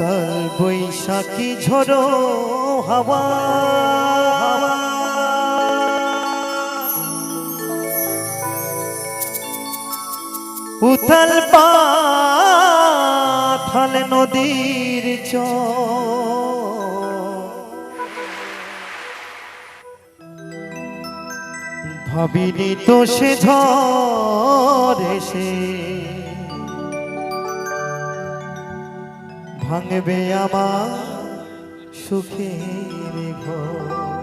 কাল বৈশাখী ঝোড়ো হাওয়া। উথাল পাথাল নদীর চ। ভাবিনি তো সে ঝড় ভাঙবে আমার সুখের ঘর।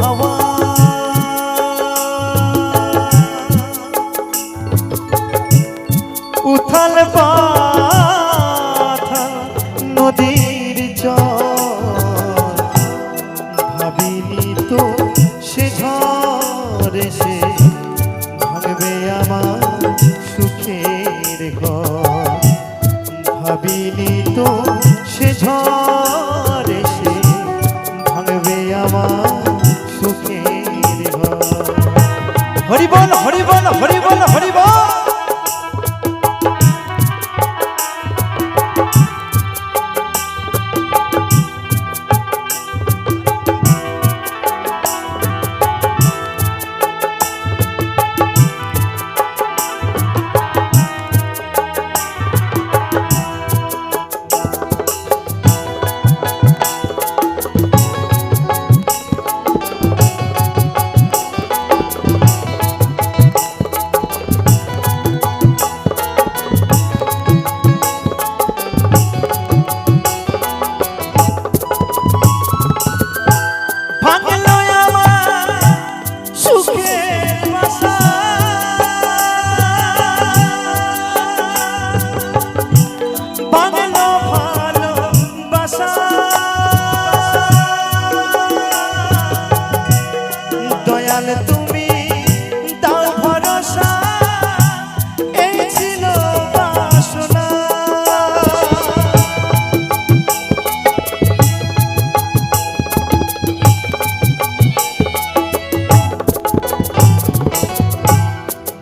হাওয়া। উথাল পাথাল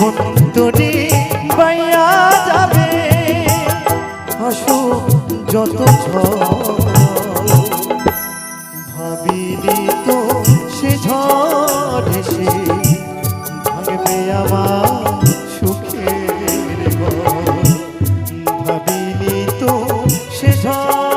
জীবন বাইয়া যাবে। হাসো যত ভাবিনি তো সে ঝড় এসে ভাঙবে আমার সুখের ভাবিনি তো সে ঝড়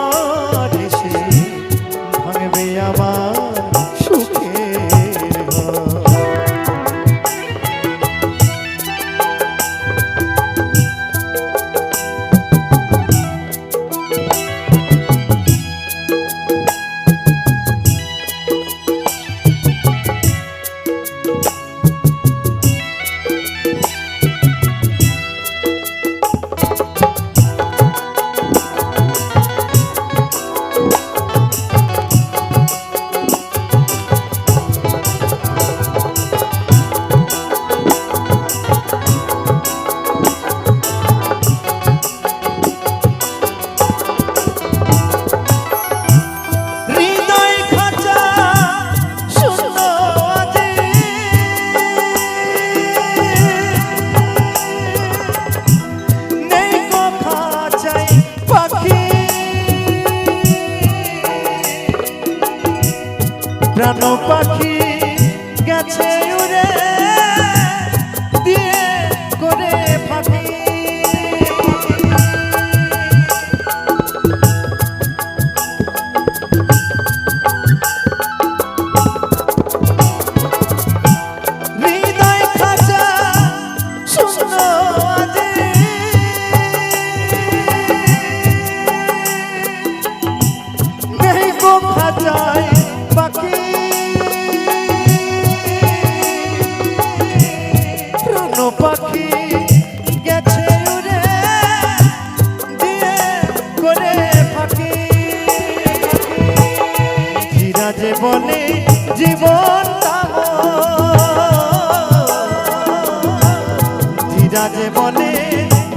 জীবনটা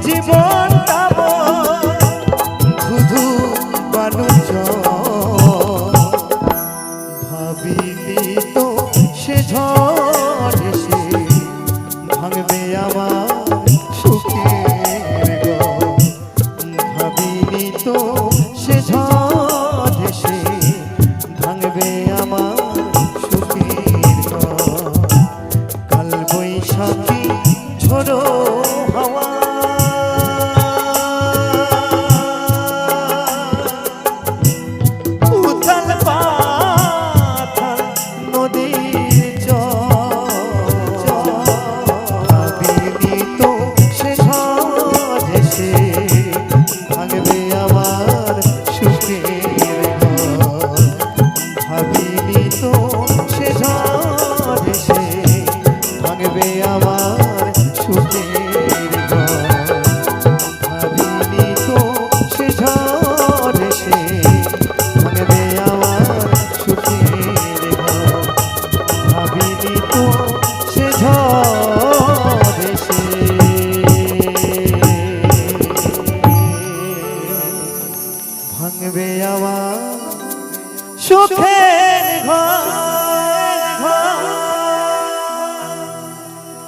জীবন